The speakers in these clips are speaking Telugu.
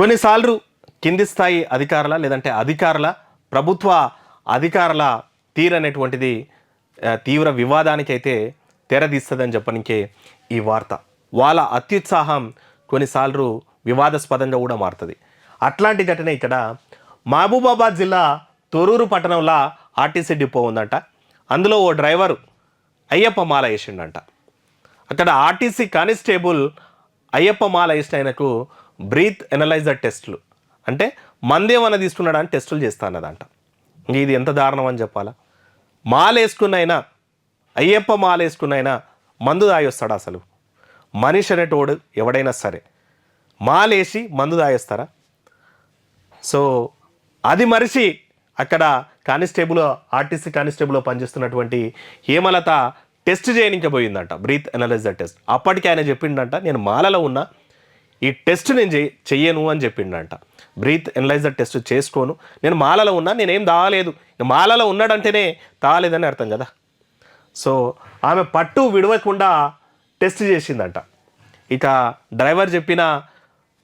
కొన్నిసార్లు కింది స్థాయి అధికారుల లేదంటే అధికారుల ప్రభుత్వ అధికారుల తీరనేటువంటిది తీవ్ర తీవ్ర వివాదానికైతే తెరదీస్తుందని చెప్పనికే ఈ వార్త. వాళ్ళ అత్యుత్సాహం కొన్నిసార్లు వివాదాస్పదంగా కూడా మారుతుంది. అట్లాంటి ఘటన ఇక్కడ మహబూబాబాద్ జిల్లా తొరూరు పట్టణంలో ఆర్టీసీ డిపో ఉందంట. అందులో ఓ డ్రైవర్ అయ్యప్ప మాల వేసిండంట. అక్కడ ఆర్టీసీ కానిస్టేబుల్ అయ్యప్ప మాల వేసిన ఆయనకు బ్రీత్ ఎనలైజర్ టెస్టులు. అంటే మందేమన్నా తీసుకున్నాడా అని టెస్టులు చేస్తా అన్నదంట. ఇది ఎంత దారుణం అని చెప్పాలా? మాలేసుకున్నైనా అయ్యప్ప మాలేసుకున్నైనా మందు దాయొస్తాడా అసలు? మనిషి అనేటోడు ఎవడైనా సరే. మాలేసి మందు తాగేస్తారా? సో అది మరిచి అక్కడ కానిస్టేబుల్ ఆర్టీసీ కానిస్టేబుల్లో పనిచేస్తున్నటువంటి హేమలత టెస్ట్ చేయనించబోయిందంట పోయిందంట బ్రీత్ అనలైజర్ టెస్ట్. అప్పటికి ఆయన చెప్పిండంట నేను మాలలో ఉన్నా ఈ టెస్ట్ నేను చెయ్య చెయ్యను అని చెప్పిండంట. బ్రీత్ ఎనలైజర్ టెస్ట్ చేసుకోను. నేను మాలలో ఉన్నా నేనేం తాగలేదు మాలలో ఉన్నాడంటేనే తాగలేదని అర్థం కదా. సో ఆమె పట్టు విడవకుండా టెస్ట్ చేసిందంట. ఇక డ్రైవర్ చెప్పిన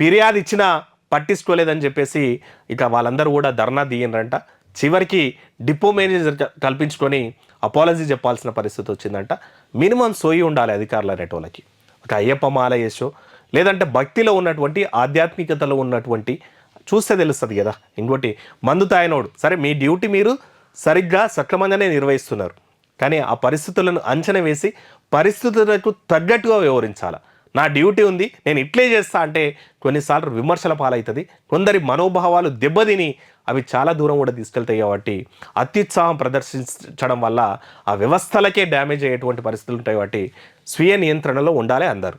ఫిర్యాదు ఇచ్చినా పట్టించుకోలేదని చెప్పేసి ఇక వాళ్ళందరూ కూడా ధర్నా దిగినరంట చివరికి డిపో మేనేజర్ కల్పించుకొని అపాలజీ చెప్పాల్సిన పరిస్థితి వచ్చిందంట. మినిమం సోయి ఉండాలి అధికారులు అనేటోళ్ళకి. ఒక అయ్యప్ప మాల వేసో లేదంటే భక్తిలో ఉన్నటువంటి ఆధ్యాత్మికతలో ఉన్నటువంటి చూస్తే తెలుస్తుంది కదా. ఇంకోటి మందు తాయనోడు సరే మీ డ్యూటీ మీరు సరిగ్గా సక్రమంగానే నిర్వహిస్తున్నారు. కానీ ఆ పరిస్థితులను అంచనా వేసి పరిస్థితులకు తగ్గట్టుగా వివరించాలి నా డ్యూటీ ఉంది నేను ఇట్లే చేస్తా అంటే కొన్నిసార్లు విమర్శల పాలవుతుంది. కొందరి మనోభావాలు దెబ్బతిని అవి చాలా దూరం కూడా తీసుకెళ్తాయి కాబట్టి అత్యుత్సాహం ప్రదర్శించడం వల్ల ఆ వ్యవస్థలకే డ్యామేజ్ అయ్యేటువంటి పరిస్థితులు ఉంటాయి కాబట్టి స్వీయ నియంత్రణలో ఉండాలి అందరు.